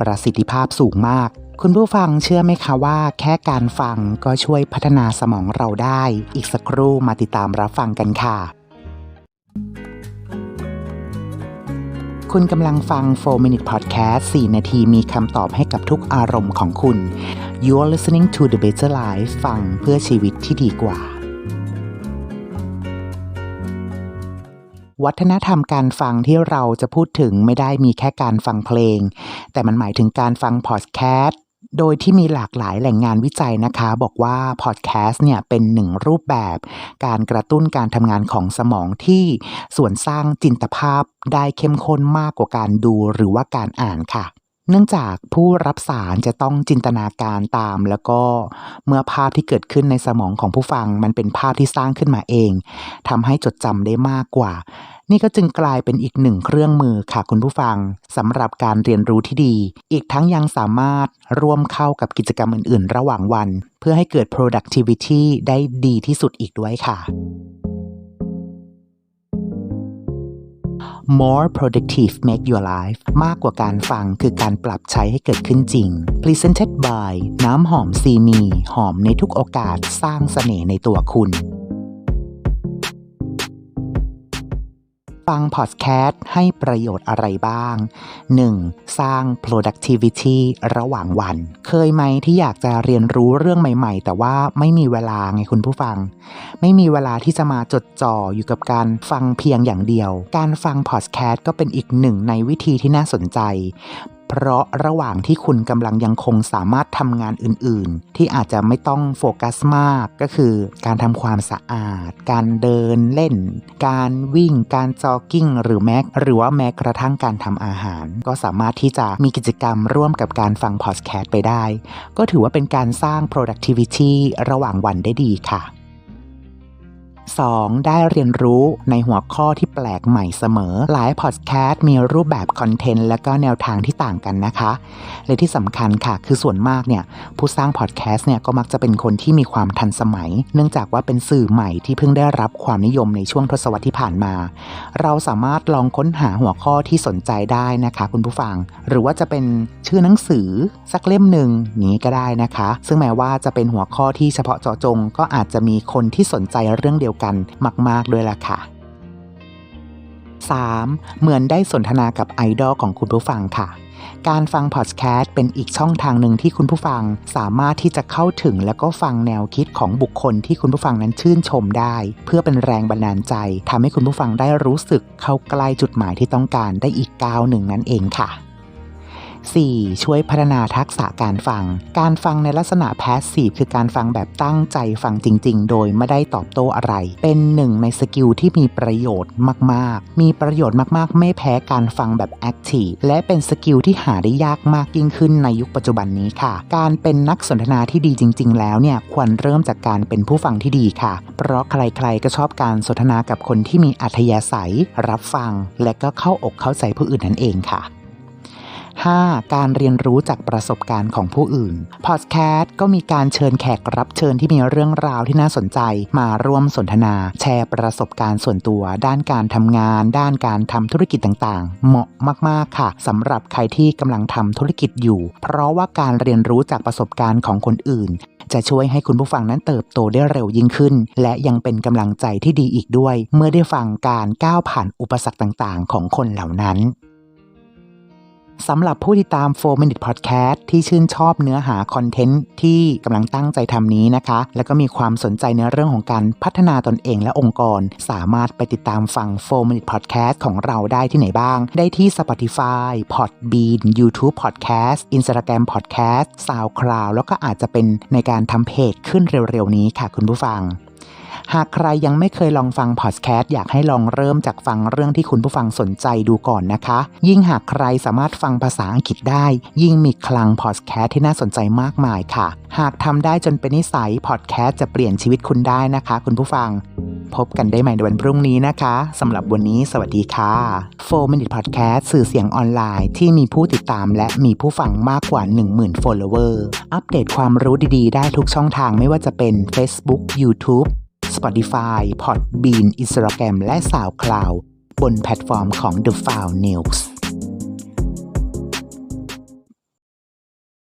ประสิทธิภาพสูงมาก คุณผู้ฟังเชื่อไหมคะว่า แค่การฟังก็ช่วยพัฒนาสมองเราได้ อีกสักครู่มาติดตามรับฟังกันค่ะ คุณกำลังฟัง 4 Minute Podcast 4 นาทีมีคำตอบให้กับทุกอารมณ์ของคุณ You're listening to the better life ฟังเพื่อชีวิตที่ดีกว่า วัฒนธรรมการฟังที่เราจะพูดถึงไม่ได้มีแค่การฟังเพลง แต่มันหมายถึงการฟังพอดแคสต์โดยที่มีหลากหลายแหล่งงานวิจัยนะคะ บอกว่าพอดแคสต์เนี่ยเป็นหนึ่งรูปแบบ การกระตุ้นการทำงานของสมองที่ส่วนสร้างจินตภาพได้เข้มข้นมากกว่าการดูหรือว่าการอ่านค่ะ เนื่องจากผู้รับสารจะต้องจินตนาการตาม แล้วก็เมื่อภาพที่เกิดขึ้นในสมองของผู้ฟัง มันเป็นภาพที่สร้างขึ้นมาเองทำให้จดจำได้มากกว่า นี่ก็จึงกลายเป็นอีกหนึ่งเครื่องมือค่ะคุณผู้ฟังสำหรับการเรียนรู้ที่ดี อีกทั้งยังสามารถร่วมเข้ากับกิจกรรมอื่น ๆ ระหว่างวัน เพื่อให้เกิด productivity ได้ดีที่สุดอีกด้วยค่ะ more productive make your life มากกว่าการฟังคือการปรับใช้ให้เกิดขึ้นจริง presented by น้ำหอมซีมี หอมในทุกโอกาสสร้างเสน่ห์ในตัวคุณ ฟังพอดแคสต์ให้ประโยชน์อะไรบ้าง 1. สร้าง productivity ระหว่างวัน เคยไหมที่อยากจะเรียนรู้เรื่องใหม่ ๆ แต่ว่าไม่มีเวลาไงคุณผู้ฟัง ไม่มีเวลาที่จะมาจดจ่ออยู่กับการฟังเพียงอย่างเดียว การฟังพอดแคสต์ก็เป็นอีกหนึ่งในวิธีที่น่าสนใจ เพราะระหว่างที่คุณกำลังยังคงสามารถทำงานอื่นๆ ที่อาจจะไม่ต้องโฟกัสมากก็คือการทำความสะอาด การเดินเล่น การวิ่ง การจอกกิ้ง หรือแม้หรือว่าแม้กระทั่งการทำอาหาร ก็สามารถที่จะมีกิจกรรมร่วมกับการฟังพอดแคสต์ไปได้ ก็ถือว่าเป็นการสร้าง productivity ระหว่างวันได้ดีค่ะ 2. ได้เรียนรู้ในหัวข้อที่แปลกใหม่เสมอ หลายพอดแคสต์มีรูปแบบคอนเทนต์และก็แนวทางที่ต่างกันนะคะ และที่สำคัญค่ะ คือส่วนมากเนี่ยผู้สร้างพอดแคสต์เนี่ยก็มักจะเป็นคนที่มีความทันสมัย เนื่องจากว่าเป็นสื่อใหม่ที่เพิ่งได้รับความนิยมในช่วงทศวรรษที่ผ่านมา เราสามารถลองค้นหาหัวข้อที่สนใจได้นะคะ คุณผู้ฟัง หรือว่าจะเป็นชื่อหนังสือสักเล่มหนึ่งนี้ก็ได้นะคะ ซึ่งแม้ว่าจะเป็นหัวข้อที่เฉพาะเจาะจง ก็อาจจะมีคนที่สนใจเรื่องเดียวกันมาก ๆ ด้วยล่ะค่ะ 3. เหมือนได้สนทนากับไอดอลของคุณผู้ฟังค่ะ การฟังพอดแคสต์เป็นอีกช่องทางหนึ่งที่คุณผู้ฟังสามารถที่จะเข้าถึงแล้วก็ฟังแนวคิดของบุคคลที่คุณผู้ฟังนั้นชื่นชมได้ เพื่อเป็นแรงบันดาลใจทำให้คุณผู้ฟังได้รู้สึกเข้าใกล้จุดหมายที่ต้องการได้อีกก้าวหนึ่งนั่นเองค่ะ 4. ช่วยพัฒนาทักษะการฟัง การฟังในลักษณะแพสซีฟคือการฟังแบบตั้งใจฟังจริง ๆ โดยไม่ได้ตอบโต้อะไร เป็นหนึ่งในสกิลที่มีประโยชน์มาก ๆ มีประโยชน์มาก ๆ ไม่แพ้การฟังแบบแอคทีฟและเป็นสกิลที่หาได้ยากมากยิ่งขึ้นในยุคปัจจุบันนี้ค่ะ การเป็นนักสนทนาที่ดีจริง ๆ แล้วเนี่ยควรเริ่มจากการเป็นผู้ฟังที่ดีค่ะ เพราะใคร ๆ ก็ชอบการสนทนากับคนที่มีอัธยาศัย รับฟัง และก็เข้าอกเข้าใจผู้อื่นนั่นเองค่ะ 5. การเรียนรู้จากประสบการณ์ของผู้อื่น พอดแคสต์ก็มีการเชิญแขกรับเชิญที่มีเรื่องราวที่น่าสนใจ มาร่วมสนทนา แชร์ประสบการณ์ส่วนตัว ด้านการทำงาน ด้านการทำธุรกิจต่างๆ เหมาะมาก ๆ ค่ะสำหรับใครที่กำลังทำธุรกิจอยู่ เพราะว่าการเรียนรู้จากประสบการณ์ของคนอื่น จะช่วยให้คุณผู้ฟังนั้นเติบโตได้เร็วยิ่งขึ้น และยังเป็นกำลังใจที่ดีอีกด้วย เมื่อได้ฟังการก้าวผ่านอุปสรรคต่างๆ ของคนเหล่านั้น สำหรับผู้ติดตาม 4 Minute Podcast ที่ชื่นชอบเนื้อหาคอนเทนต์ที่กำลังตั้งใจทำนี้นะคะ แล้วก็มีความสนใจในเรื่องของการพัฒนาตนเองและองค์กร สามารถไปติดตามฟัง 4 Minute Podcast ของเราได้ที่ไหนบ้าง ได้ที่ Spotify Podbean YouTube Podcast Instagram Podcast SoundCloud แล้วก็อาจจะเป็นในการทำเพจขึ้นเร็วๆนี้ค่ะคุณผู้ฟัง หากใครยังไม่เคยลองฟังพอดแคสต์อยากให้ลองเริ่มจากฟังเรื่องที่คุณผู้ฟังสนใจดูก่อนนะคะ ยิ่งหากใครสามารถฟังภาษาอังกฤษได้ ยิ่งมีคลังพอดแคสต์ที่น่าสนใจมากมายค่ะ หากทำได้จนเป็นนิสัยพอดแคสต์จะเปลี่ยนชีวิตคุณได้นะคะ คุณผู้ฟัง พบกันได้ใหม่ในวันพรุ่งนี้นะคะสำหรับวันนี้สวัสดีค่ะ4 Minute Podcast สื่อเสียงออนไลน์ที่มีผู้ติดตามและมีผู้ฟังมากกว่า 10,000 follower อัปเดตความรู้ดีๆ ได้ทุกช่องทางไม่ว่าจะเป็น Facebook YouTube Spotify Podbean Instagram และ SoundCloud บนแพลตฟอร์มของ The File News